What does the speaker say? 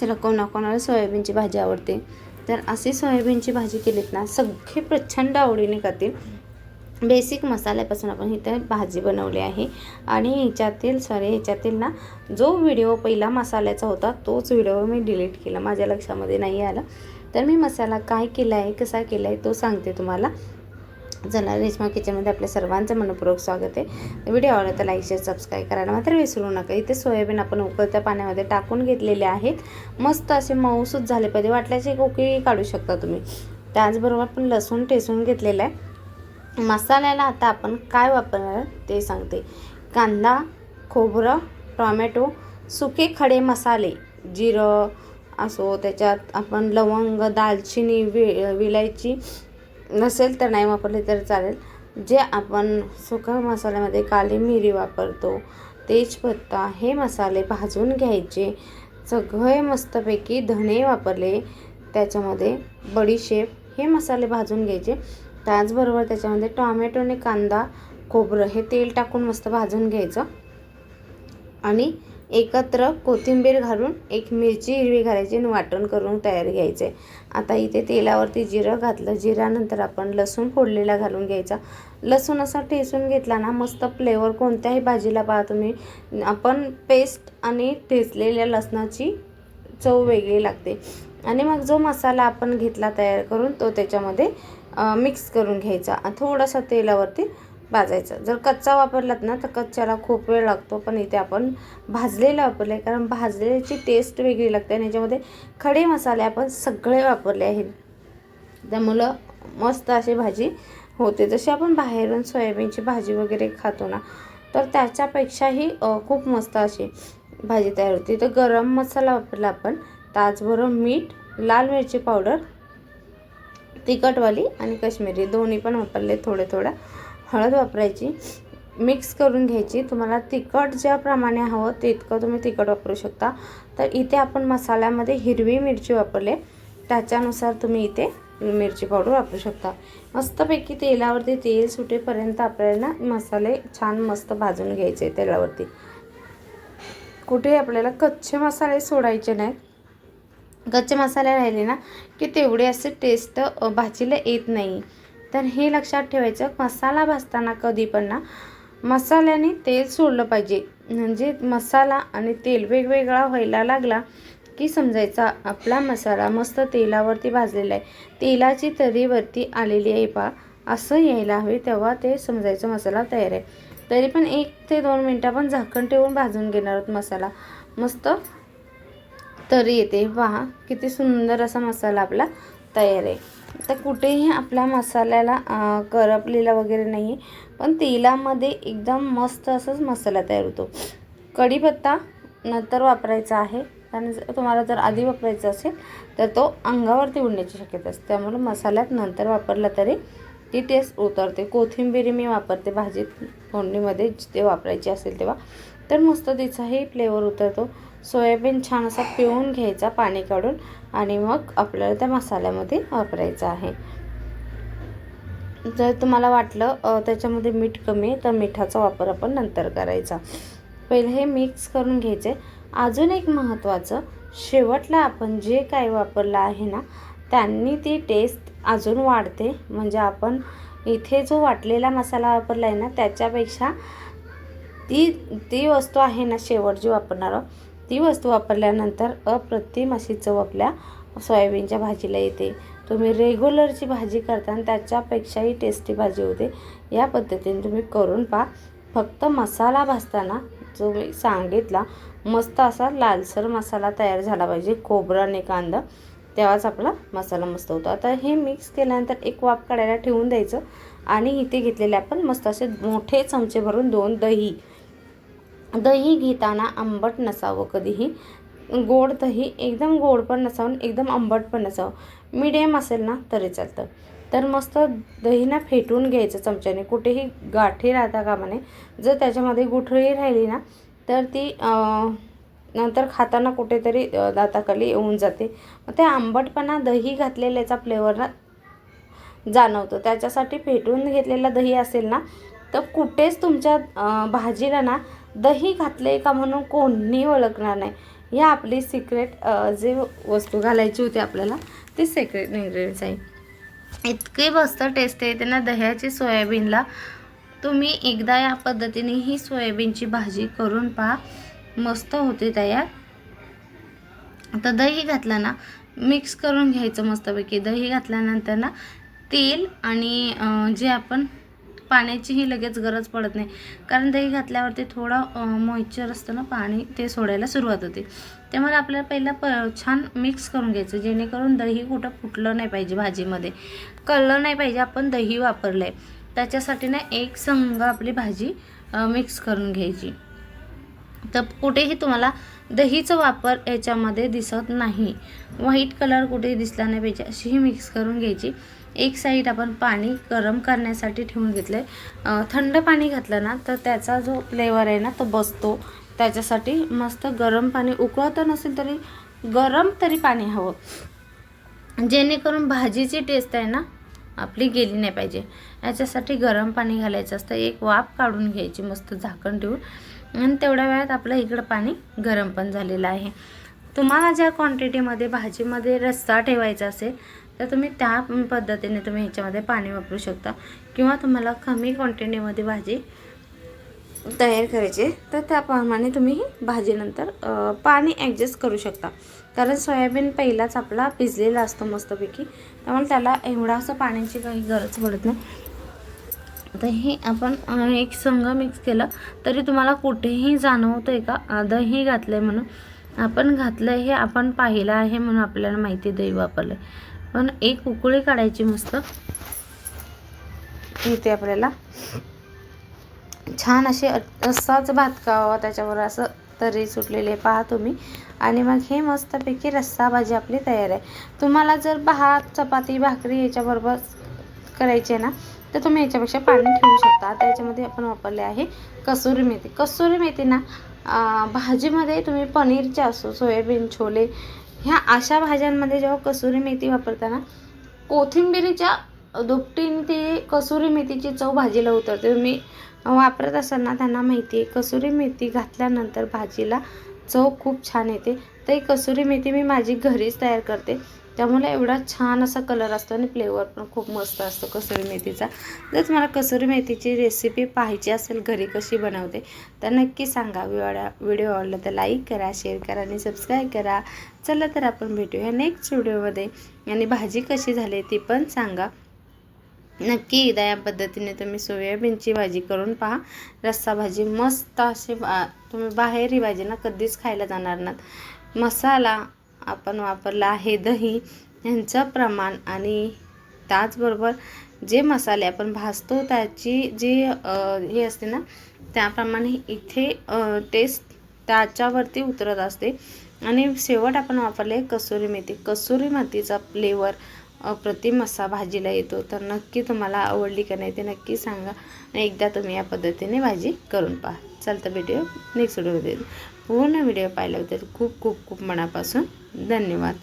चला कोणा कोणाला सोयाबीनची भाजी आवडते. तर अशी सोयाबीनची भाजी केलीत ना सगळे प्रचंड आवडीने खातील. बेसिक मसाल्यापासून आपण इथे भाजी बनवली आहे. आणि ह्याच्यातील सॉरी ह्याच्यातील ना जो व्हिडिओ पहिला मसाल्याचा होता तोच व्हिडिओ मी डिलीट केला. माझ्या लक्षामध्ये नाही आला. तर मी मसाला काय केला आहे कसा केला आहे तो सांगते तुम्हाला. चला रेशमा किचनमध्ये आपल्या सर्वांचं मनपूर्वक स्वागत आहे. व्हिडिओ आवडला तर लाईक शेअर सबस्क्राईब करायला मात्र विसरू नका. इथे सोयाबीन आपण उकळत्या पाण्यामध्ये टाकून घेतलेले आहेत. मस्त असे मऊसूत झाले पाहिजे. वाटल्याचे कोकी काढू शकता तुम्ही. त्याचबरोबर आपण लसूण ठेसून घेतलेलं आहे. मसाल्याला आता आपण काय वापरणार ते सांगते. कांदा खोबरं टॉमॅटो सुके खडे मसाले जिरं असो त्याच्यात आपण लवंग दालचिनी वि विलायची नसेल तर नाही वापरले तर चालेल. जे आपण सुका मसाल्यामध्ये काली मिरी वापरतो तेजपत्ता हे मसाले भाजून घ्यायचे. सगळे मस्तपैकी धणे वापरले. त्याच्यामध्ये बडीशेप हे मसाले भाजून घ्यायचे. त्याचबरोबर त्याच्यामध्ये टॉमॅटो आणि कांदा खोबरं हे तेल टाकून मस्त भाजून घ्यायचं. आणि एकत्र कोथिंबीर घालून एक मिरची हिरवी घालायची आणि वाटण करून तयार घ्यायचे. आता इथे तेलावरती जिरं घातलं. जिऱ्यानंतर आपण लसूण फोडलेला घालून घ्यायचा. लसूण असा ठेसून घेतला ना मस्त फ्लेवर कोणत्याही भाजीला पहा तुम्ही. आपण पेस्ट आणि ठेचलेल्या लसणाची चव वेगळी लागते. आणि मग जो मसाला आपण घेतला तयार करून तो त्याच्यामध्ये मिक्स करून घ्यायचा. थोडासा तेलावरती भाजायचं. जर कच्चा वापरलात ना तर कच्च्याला खूप वेळ लागतो पण इथे आपण भाजलेला वापरले कारण भाजलेल्याची टेस्ट वेगळी लागते आणि याच्यामध्ये खडे मसाले आपण सगळे वापरले आहेत. त्यामुळं मस्त अशी भाजी होते. जशी आपण बाहेरून सोयाबीनची भाजी वगैरे खातो ना तर त्याच्यापेक्षाही खूप मस्त अशी भाजी तयार होते. तर गरम मसाला वापरला आपण त्याचबरोबर मीठ लाल मिरची पावडर तिखटवाली आणि काश्मीरी दोन्ही पण वापरले थोडे थोडं. हळद वापरायची मिक्स करून घ्यायची. तुम्हाला तिखट ज्याप्रमाणे हवं तितकं तुम्ही तिखट वापरू शकता. तर इथे आपण मसाल्यामध्ये हिरवी मिरची वापरले. त्याच्यानुसार तुम्ही इथे मिरची पावडर वापरू शकता. मस्तपैकी तेलावरती तेल सुटेपर्यंत आपल्याला मसाले छान मस्त भाजून घ्यायचे तेलावरती. कुठे आपल्याला कच्चे मसाले सोडायचे नाहीत. कच्चे मसाले राहिले ना की तेवढे असे टेस्ट भाजीला येत नाही. तर हे लक्षात ठेवायचं मसाला भाजताना कधी पण ना मसाल्याने तेल सोडलं पाहिजे. म्हणजे मसाला आणि तेल वेगवेगळा व्हायला लागला की समजायचा आपला मसाला मस्त तेलावरती भाजलेला आहे. तेलाची तरीवरती आलेली आहे पा असं यायला हवे तेव्हा ते समजायचं मसाला तयार आहे. तरी पण एक ते दोन मिनटं आपण झाकण ठेवून भाजून घेणार आहोत मसाला. मस्त तरी येते. पहा किती सुंदर असा मसाला आपला तयार आहे. तर कुठेही आपल्या मसाल्याला करपलेला वगैरे नाही आहे पण तेलामध्ये एकदम मस्त असंच मसाला तयार होतो. कढीपत्ता नंतर वापरायचा आहे. कारण तुम्हाला जर आधी वापरायचा असेल तर तो अंगावरती उडण्याची शक्यता असते. त्यामुळे मसाल्यात नंतर वापरला तरी ती टेस्ट उतरते. कोथिंबीरी मी वापरते. भाजीत फोडणीमध्ये ते वापरायची असेल तेव्हा. तर मस्त तिचाही फ्लेवर उतरतो. सोयाबीन छान असा पिळून घ्यायचा पाणी काढून आणि मग आपल्याला त्या मसाल्यामध्ये वापरायचं आहे. जर तुम्हाला वाटलं त्याच्यामध्ये मीठ कमी आहे तर मिठाचा वापर आपण नंतर करायचा. पहिले हे मिक्स करून घ्यायचे. अजून एक महत्त्वाचं शेवटला आपण जे काही वापरलं आहे ना त्यांनी ती टेस्ट अजून वाढते. म्हणजे आपण इथे जो वाटलेला मसाला वापरला आहे ना त्याच्यापेक्षा ती ती वस्तू आहे ना शेवट जी वापरणार आहोत ती वस्तू वापरल्यानंतर अप्रतिम अशी चव आपल्या सोयाबीनच्या भाजीला येते. तुम्ही रेग्युलरची भाजी करताना त्याच्यापेक्षाही टेस्टी भाजी होते. या पद्धतीने तुम्ही करून पहा. फक्त मसाला भाजताना जो मी सांगितला मस्त असा लालसर मसाला तयार झाला पाहिजे. खोबरं आणि कांदा तेव्हाच आपला मसाला मस्त होतो. आता हे मिक्स केल्यानंतर एक वाफ काढायला ठेवून द्यायचं आणि इथे घेतलेले आपण मस्त असे मोठे चमचे भरून दोन दही दही घेताना आंबट नसावं कधीही. गोड दही एकदम गोड पण नसावं एकदम आंबट पण नसावं. मिडियम असेल ना तरी चालतं. तर मस्त दही ना फेटून घ्यायचं चमच्याने. कुठेही गाठी राहता कामा नये. जर त्याच्यामध्ये गुठळी राहिली ना तर ती नंतर खाताना कुठेतरी दाताखाली येऊन जाते. मग ते आंबटपणा दही घातलेल्याचा फ्लेवर ना जाणवतो. त्याच्यासाठी फेटून घेतलेला दही असेल ना तर कुठेच तुमच्या भाजीला ना दही घातले का म्हणून कोणी ओळखणार नाही. ही आपली सिक्रेट जे वस्तू घालायची होती आपल्याला ती सिक्रेट इन्ग्रेडियंट्स आहे. इतकी मस्त टेस्ट आहे त्यांना दह्याची सोयाबीनला. तुम्ही एकदा या पद्धतीने ही सोयाबीनची भाजी करून पहा. मस्त होते तयार. आता दही घातलं ना मिक्स करून घ्यायचं मस्तपैकी. दही घातल्यानंतर ना तेल आणि जे आपण पाण्याचीही लगेच गरज पडत नाही. कारण दही घातल्यावरती थोडं मॉइश्चर असतं ना पाणी ते सोडायला सुरुवात होते. त्यामुळे आपल्याला पहिला प छान मिक्स करून घ्यायचं जेणेकरून दही कुठं फुटलं नाही पाहिजे भाजीमध्ये. कळलं नाही पाहिजे आपण दही वापरलं आहे त्याच्यासाठी ना एक संघ आपली भाजी मिक्स करून घ्यायची. तर कुठेही तुम्हाला दहीचा वापर याच्यामध्ये दिसत नाही. व्हाईट कलर कुठेही दिसला नाही पाहिजे अशीही मिक्स करून घ्यायची. एक साईड आपण पाणी गरम करण्यासाठी ठेवून घेतलं आहे थंड पाणी घातलं ना तर त्याचा जो फ्लेवर आहे ना तो बसतो. त्याच्यासाठी मस्त गरम पाणी उकळतं नसेल तरी गरम तरी पाणी हवं. जेणेकरून भाजीची टेस्ट आहे ना आपली गेली नाही पाहिजे. याच्यासाठी गरम पाणी घालायचं असतं. एक वाफ काढून घ्यायची मस्त झाकण ठेवून. आणि तेवढ्या वेळात आपलं इकडं पाणी गरम पण झालेलं आहे. तुम्हाला ज्या क्वांटिटीमध्ये भाजीमध्ये रस्सा ठेवायचा असेल तर तुम्ही त्या पद्धतीने तुम्ही ह्याच्यामध्ये पाणी वापरू शकता. किंवा तुम्हाला कमी क्वांटिटीमध्ये भाजी तयार करायची आहे, तर त्याप्रमाणे तुम्ही ही भाजीनंतर पाणी ॲडजस्ट करू शकता. कारण सोयाबीन पहिलाच आपला भिजलेला असतो मस्तपैकी त्यामुळे त्याला एवढा असं पाण्याची काही गरज पडत नाही. आता हे आपण एक संघ मिक्स केलं तरी तुम्हाला कुठेही जाणवतं आहे का? दही घातलं आहे म्हणून. आपण घातलं हे आपण पाहिलं आहे म्हणून आपल्याला माहिती आहे दही वापरलं पण एक उकळी काढायची मस्त. इथे आपल्याला छान असे असाच भात खावा त्याच्यावर असं तरी सुटलेले पहा तुम्ही. आणि मग हे मस्तपैकी रस्सा भाजी आपली तयार आहे. तुम्हाला जर भात चपाती भाकरी याच्याबरोबर करायची आहे ना तर तुम्ही याच्यापेक्षा पाणी ठेवू शकता. आता याच्यामध्ये आपण वापरले आहे कसुरी मेथी. कसुरी मेथी ना भाजीमध्ये तुम्ही पनीरच्या असो सोयाबीन छोले ह्या अशा भाज्यांमध्ये जेव्हा कसुरी मेथी वापरताना कोथिंबिरीच्या दुपटीने ते कसुरी मेथीची चव भाजीला उतरते. तुम्ही वापरत असताना त्यांना माहिती आहे कसुरी मेथी घातल्यानंतर भाजीला चव खूप छान येते. तर ही कसुरी मेथी मी माझी घरीच तयार करते. त्यामुळे एवढा छान असा कलर असतो आणि फ्लेवर पण खूप मस्त असतो कसुरी मेथीचा. जर तुम्हाला कसुरी मेथीची रेसिपी पाहायची असेल घरी कशी बनवते तर नक्की सांगा. विवाडा व्हिडिओ आवडला तर लाईक करा शेअर करा आणि सबस्क्राईब करा. चला तर आपण भेटूया नेक्स्ट व्हिडिओमध्ये आणि भाजी कशी झाली ती पण सांगा. नक्की एकदा या पद्धतीने तुम्ही सोयाबीनची भाजी करून पहा. रस्सा भाजी मस्त अशी बा तुम्ही बाहेर ही भाजी ना कधीच खायला जाणार नात मसाला आपण वापरला आहे दही ह्यांचं प्रमाण आणि त्याचबरोबर जे मसाले आपण भाजतो त्याची जी हे असते ना त्याप्रमाणे इथे टेस्ट त्याच्यावरती उतरत असते. आणि शेवट आपण वापरले कसुरी मेथी. कसुरी मेथीचा फ्लेवर अप्रतिम असा भाजीला येतो. तर नक्की तुम्हाला आवडली का नाही ते नक्की सांगा. आणि एकदा तुम्ही या पद्धतीने भाजी करून पहा. चालतं व्हिडिओ नेक्स्ट व्हिडिओ पूर्ण व्हिडिओ पाहिल्याबद्दल खूप खूप खूप मनापासून धन्यवाद.